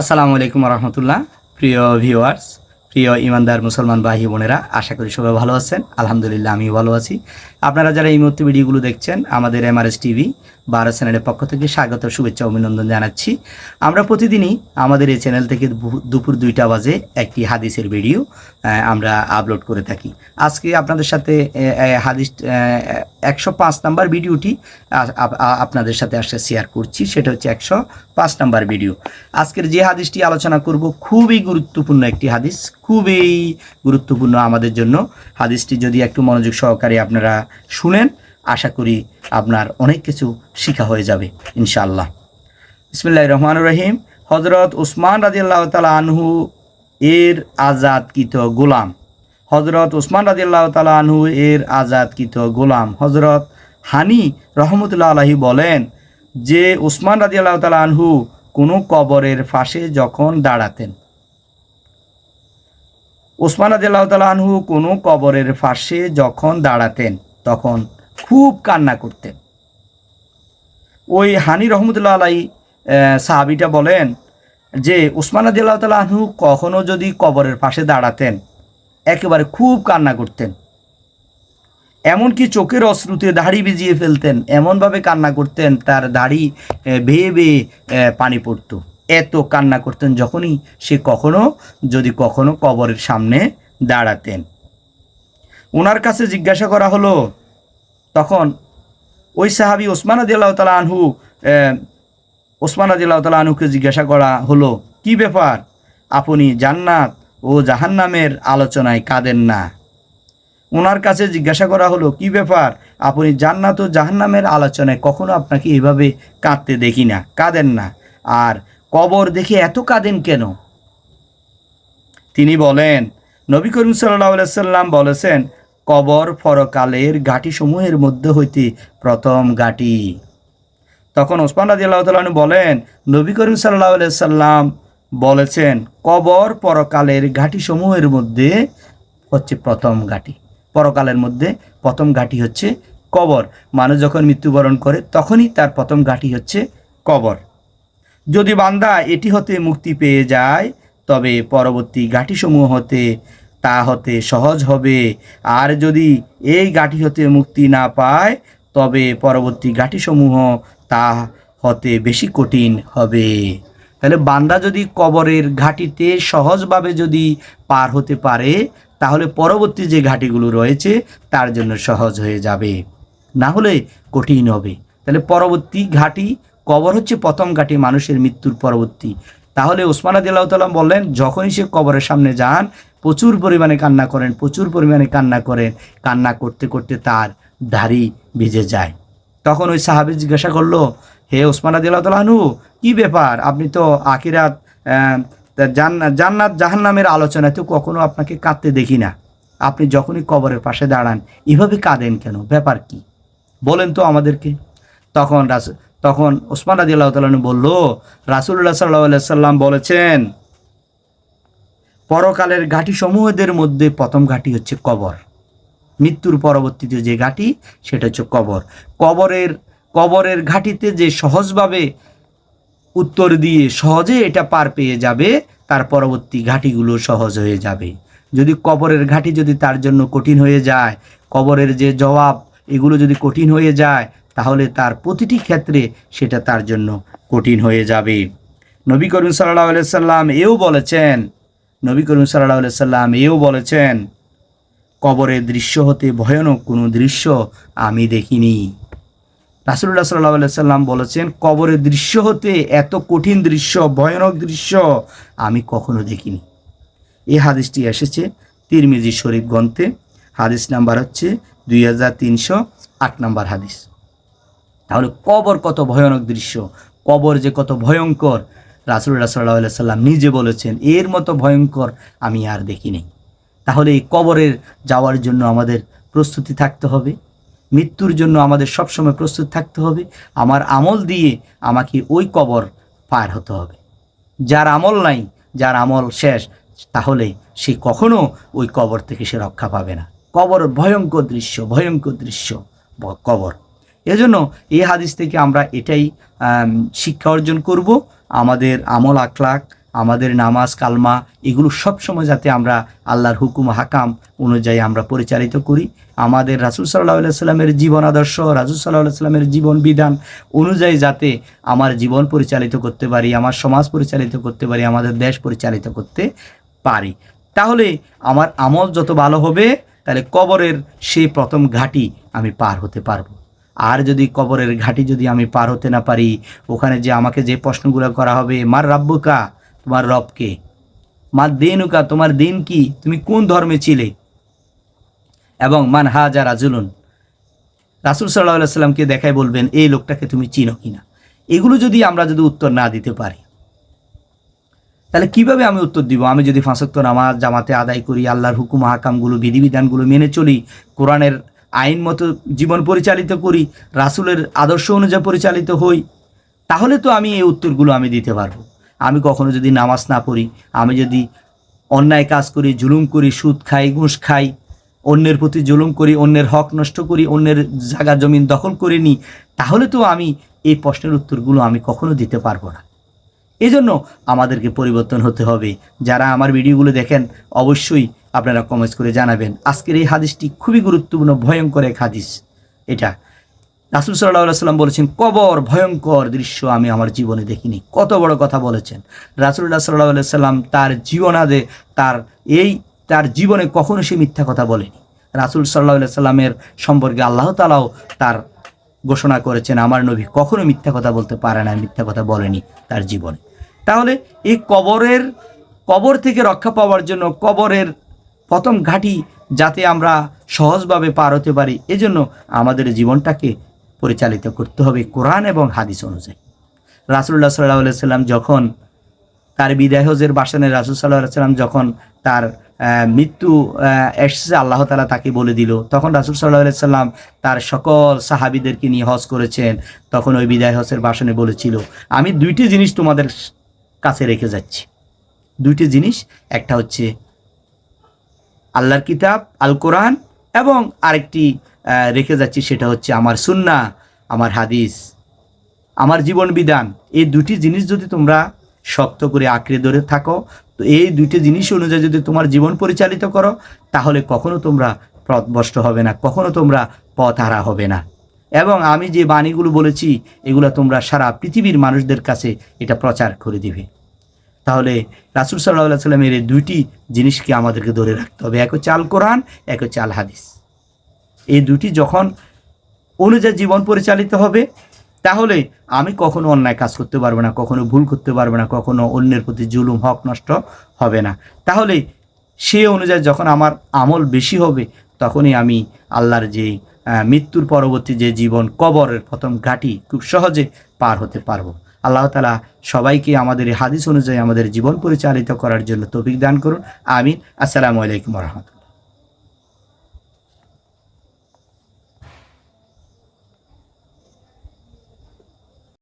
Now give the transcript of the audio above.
আসসালামু আলাইকুম রহমতুল্লাহ প্রিয় ভিউয়ার্স প্রিয় ইমানদার মুসলমান ভাই বোনেরা, আশা করি সবাই ভালো আছেন। আলহামদুলিল্লাহ, আমিও ভালো আছি। আপনারা যারা এই মুহূর্তে ভিডিওগুলো দেখছেন, আমাদের এমআরএস টিভি বারো চ্যানেলের পক্ষ থেকে স্বাগত, শুভেচ্ছা অভিনন্দন জানাচ্ছি। আমরা প্রতিদিনই আমাদের এই চ্যানেল থেকে দুপুর দুইটা বাজে একটি হাদিসের ভিডিও আমরা আপলোড করে থাকি। আজকে আপনাদের সাথে হাদিস একশো পাঁচ নাম্বার ভিডিওটি আপনাদের সাথে আসলে শেয়ার করছি। সেটা হচ্ছে একশো পাঁচ নাম্বার ভিডিও। আজকের যে হাদিসটি আলোচনা করব, খুবই গুরুত্বপূর্ণ একটি হাদিস, খুবই গুরুত্বপূর্ণ আমাদের জন্য। হাদিসটি যদি একটু মনোযোগ সহকারে আপনারা শুনেন, আশা করি আপনার অনেক কিছু শিখা হয়ে যাবে, ইনশাআল্লাহ। বিসমিল্লাহ রহমান রহিম। হজরত উসমান রাজিয়াল্লাহ তালা আনহু এর আজাদকৃত গোলাম। হজরত উসমান রাজিয়াল্লাহ তালা আনহু এর আজাদকৃত গোলাম। হজরত হানি রহমতুল্লাহ আলাহি বলেন যে উসমান রাজিয়াল্লাহ তালা আনহু কোনো কবরের ফাঁসে যখন দাঁড়াতেন, ওসমান রাজিয়াল্লাহ তালা আনহু কোনো কবরের ফাঁসে যখন দাঁড়াতেন, তখন খুব কান্না করতেন। ওই হানি রহমতুল্লাহ আলাই সাহাবিটা বলেন যে উসমান রাজিয়াল্লাহ তালা আনহু কখনও যদি কবরের পাশে দাঁড়াতেন একেবারে খুব কান্না করতেন। এমনকি চোখের অশ্রুতে দাড়ি ভিজিয়ে ফেলতেন, এমনভাবে কান্না করতেন, তার দাড়ি বেয়ে বেয়ে পানি পড়তো। এত কান্না করতেন যখনই সে কখনো, যদি কখনো কবরের সামনে দাঁড়াতেন। ওনার কাছে জিজ্ঞাসা করা হলো, তখন ওই সাহাবি ওসমান আদিল্লাহ তালা আনহু ওসমান আদিল্লাহ তালা আনহুকে জিজ্ঞাসা করা হলো, কি ব্যাপার? আপনি জান্নাত ও জাহান্নামের আলোচনায় কাঁদেন না। ওনার কাছে জিজ্ঞাসা করা হলো, কি ব্যাপার? আপনি জান্নাত ও জাহান্নামের আলোচনায় কখনো আপনাকে এভাবে কাঁদতে দেখি না? কাঁদেন না। আর কবর দেখে এত কাঁদেন কেন? তিনি বলেন, নবী করিম সাল্লাহ সাল্লাম বলেছেন, কবর পরকালের ঘাটিসমূহের মধ্যে হইতে প্রথম ঘাটি। তখন ওসমান রাজি আল্লাহ বলেন, নবী করিম সাল্লাহ সাল্লাম বলেছেন, কবর পরকালের ঘাটিসমূহের মধ্যে হচ্ছে প্রথম ঘাটি। পরকালের মধ্যে প্রথম ঘাটি হচ্ছে কবর। মানুষ যখন মৃত্যুবরণ করে, তখনই তার প্রথম ঘাটি হচ্ছে কবর। যদি বান্দা এটি হতে মুক্তি পেয়ে যায়, তবে পরবর্তী ঘাটিসমূহ হতে, তা হতে সহজ হবে। আর যদি এই ঘাটি হতে মুক্তি না পায়, তবে পরবর্তী ঘাটিসমূহ তা হতে বেশি কঠিন হবে। তাহলে বান্দা যদি কবরের ঘাটিতে সহজভাবে যদি পার হতে পারে, তাহলে পরবর্তী যে ঘাটিগুলো রয়েছে, তার জন্য সহজ হয়ে যাবে। না হলে কঠিন হবে। তাহলে পরবর্তী ঘাটি, কবর হচ্ছে প্রথম ঘাটি মানুষের মৃত্যুর পরবর্তী। তাহলে ওসমান আদিল্লাহ তালাম বললেন, যখনই সে কবরের সামনে যান, প্রচুর পরিমাণে কান্না করেন, প্রচুর পরিমাণে কান্না করেন। কান্না করতে করতে তার দাড়ি ভিজে যায়। তখন ওই সাহাবি জিজ্ঞাসা করল, হে ওসমান আদিল্লাহ তালাহনু কি ব্যাপার? আপনি তো আখিরাত আহ, জান্নাত জান্নাত জাহান্নামের আলোচনায় তো কখনো আপনাকে কাঁদতে দেখি না। আপনি যখনই কবরের পাশে দাঁড়ান এভাবে কাঁদেন কেন? ব্যাপার কি? বলেন তো আমাদেরকে। তখন তখন ওসমান রাজি আল্লাহ তালন বলল রাসুল্লাহ সাল্লাহ সাল্লাম বলেছেন পরকালের ঘাটি সমূহদের মধ্যে প্রথম ঘাটি হচ্ছে কবর। মৃত্যুর পরবর্তীতে যে ঘাটি সেটা হচ্ছে কবর। কবরের কবরের ঘাটিতে যে সহজভাবে উত্তর দিয়ে সহজে এটা পার পেয়ে যাবে, তার পরবর্তী ঘাটিগুলো সহজ হয়ে যাবে। যদি কবরের ঘাটি যদি তার জন্য কঠিন হয়ে যায়, কবরের যে জবাব, এগুলো যদি কঠিন হয়ে যায়, তাহলে তার প্রতিটি ক্ষেত্রে সেটা তার জন্য কঠিন হয়ে যাবে। নবী করিম সাল্লাহ সাল্লাম এও বলেছেন, নবী করিম সাল্লাহ সাল্লাম এও বলেছেন, কবরের দৃশ্য হতে ভয়ানক কোনো দৃশ্য আমি দেখিনি। রাসুল্লাহ সাল্লাহ সাল্লাম বলেছেন, কবরের দৃশ্য হতে এত কঠিন দৃশ্য, ভয়ানক দৃশ্য আমি কখনো দেখিনি। এই হাদিসটি এসেছে তিরমিজি শরীফ গ্রন্থে। হাদিস নাম্বার হচ্ছে দুই হাজার তিনশো আট নাম্বার হাদিস। তাহলে কবর কত ভয়ানক দৃশ্য, কবর যে কত ভয়ঙ্কর রাসুল্লাহ সাল্লাহ সাল্লাম নিজে বলেছেন, এর মতো ভয়ঙ্কর আমি আর দেখিনি। তাহলে এই কবরের যাওয়ার জন্য আমাদের প্রস্তুতি থাকতে হবে। মৃত্যুর জন্য আমাদের সবসময় প্রস্তুত থাকতে হবে। আমার আমল দিয়ে আমাকে ওই কবর পার হতে হবে। যার আমল নাই, যার আমল শেষ, তাহলে সে কখনো ওই কবর থেকে সে রক্ষা পাবে না। কবর ভয়ঙ্কর দৃশ্য ভয়ঙ্কর দৃশ্য কবর। এজন্য এই হাদিস থেকে আমরা এটাই শিক্ষা অর্জন করব। আমাদের আমল আখলাক আমাদের নামাজ, কালমা, এগুলো সবসময় যাতে আমরা আল্লাহর হুকুম, হাকাম অনুযায়ী আমরা পরিচালিত করি। আমাদের রাসুল সাল্লাহ সাল্লামের জীবন আদর্শ, রাসুল সাল্লাহ সাল্লামের জীবন বিধান অনুযায়ী যাতে আমার জীবন পরিচালিত করতে পারি, আমার সমাজ পরিচালিত করতে পারি, আমাদের দেশ পরিচালিত করতে পারি। তাহলে আমার আমল যত ভালো হবে, তাহলে কবরের সেই প্রথম ঘাটি আমি পার হতে পারব। আর যদি কবরের ঘাটি যদি আমি পার হতে না পারি, ওখানে যে আমাকে যে প্রশ্নগুলো করা হবে, মার রাব্বুকা? তোমার রবকে। মার দিনুকা তোমার দিন কি? তুমি কোন ধর্মে ছিলে? এবং মান হাজা রাজুলুন, রাসুল সাল্লাহ সাল্লামকে দেখাই বলবেন, এই লোকটাকে তুমি চিনো কিনা? এগুলো যদি আমরা যদি উত্তর না দিতে পারি, তাহলে কীভাবে আমি উত্তর দিব? আমি যদি ফাঁসক্ত নামাজ, জামাতে আদায় করি, আল্লাহর হুকুম, হাকামগুলো, বিধিবিধানগুলো মেনে চলি, কোরআনের আইন মতো জীবন পরিচালিত করি, রাসুলের আদর্শ অনুযায়ী পরিচালিত হই, তাহলে তো আমি এই উত্তরগুলো আমি দিতে পারব। আমি কখনো যদি নামাজ না পড়ি, আমি যদি অন্যায় কাজ করি, জুলুম করি, সুদ খাই, ঘুষ খাই, অন্যের প্রতি জুলুম করি, অন্যের হক নষ্ট করি, অন্যের জায়গা জমিন দখল করে নিই, তাহলে তো আমি এই প্রশ্নের উত্তরগুলো আমি কখনো দিতে পারব না। এই জন্য আমাদেরকে পরিবর্তন হতে হবে। যারা আমার ভিডিওগুলো দেখেন, অবশ্যই আপনারা কমেন্টস করে জানাবেন। আজকের এই হাদিসটি খুবই গুরুত্বপূর্ণ, ভয়ঙ্কর এক হাদিস। এটা রাসুল সাল্লাহ সাল্লাম বলেছেন, কবর ভয়ঙ্কর দৃশ্য আমি আমার জীবনে দেখিনি। কত বড় কথা বলেছেন। রাসুল্লাহ সাল্লাহ সাল্লাম তার জীবনাদে, তার এই, তার জীবনে কখনো সে মিথ্যা কথা বলেনি। রাসুল সাল্লাহ সাল্লামের সম্পর্কে আল্লাহ তালাও তার ঘোষণা করেছেন, আমার নবী কখনো মিথ্যা কথা বলতে পারে না, মিথ্যা কথা বলেনি তার জীবনে। তাহলে এই কবরের, কবর থেকে রক্ষা পাওয়ার জন্য কবরের প্রথম ঘাঁটি যাতে আমরা সহজভাবে পার হতে পারি, এজন্য আমাদের জীবনটাকে পরিচালিত করতে হবে কোরআন এবং হাদিস অনুযায়ী। রাসুল্লাহ সাল্লাহ সাল্লাম যখন তার বিদায় হজের বাসনে রাসুল সাল্লাহ সাল্লাম যখন তার মৃত্যু এসেছে, আল্লাহ তালা তাকে বলে দিল, তখন রাসুল সাল্লাহ সাল্লাম তার সকল সাহাবিদেরকে নিয়ে হজ করেছেন। তখন ওই বিদায় হজের বাসনে বলেছিল, আমি দুইটি জিনিস তোমাদের কাছে রেখে যাচ্ছি। দুইটি জিনিস, একটা হচ্ছে আল্লাহর কিতাব, আল কোরআন এবং আরেকটি রেখে যাচ্ছি সেটা হচ্ছে আমার সুন্না আমার হাদিস, আমার জীবন বিধান। এই দুটি জিনিস যদি তোমরা শক্ত করে আঁকড়ে ধরে থাকো, তো এই দুইটি জিনিস অনুযায়ী যদি তোমার জীবন পরিচালিত করো, তাহলে কখনো তোমরা পথভ্রষ্ট হবে না, কখনো তোমরা পথ হারা হবে না। এবং আমি যে বাণীগুলো বলেছি, এগুলো তোমরা সারা পৃথিবীর মানুষদের কাছে এটা প্রচার করে দিবে। তাহলে রাসুল সাল্লাহ সাল্লামের এই দুইটি জিনিসকে আমাদেরকে ধরে রাখতে হবে। এক আল কোরআন, এক আল হাদিস। এই দুটি যখন অনুযায়ী জীবন পরিচালিত হবে, তাহলে আমি কখনো অন্যায় কাজ করতে পারব না, কখনো ভুল করতে পারব না, কখনো অন্যের প্রতি জুলুম, হক নষ্ট হবে না। তাহলে সে অনুযায়ী যখন আমার আমল বেশি হবে, তখনই আমি আল্লাহর যে মৃত্যুর পরবর্তী যে জীবন কবরের প্রথম ঘাটি খুব সহজে পার হতে পারব। আল্লাহ তালা সবাইকে আমাদের হাদিস অনুযায়ী আমাদের জীবন পরিচালিত করার জন্য তৌফিক দান করুন। আমিন। আসসালামু আলাইকুম রহমতুল্লাহ।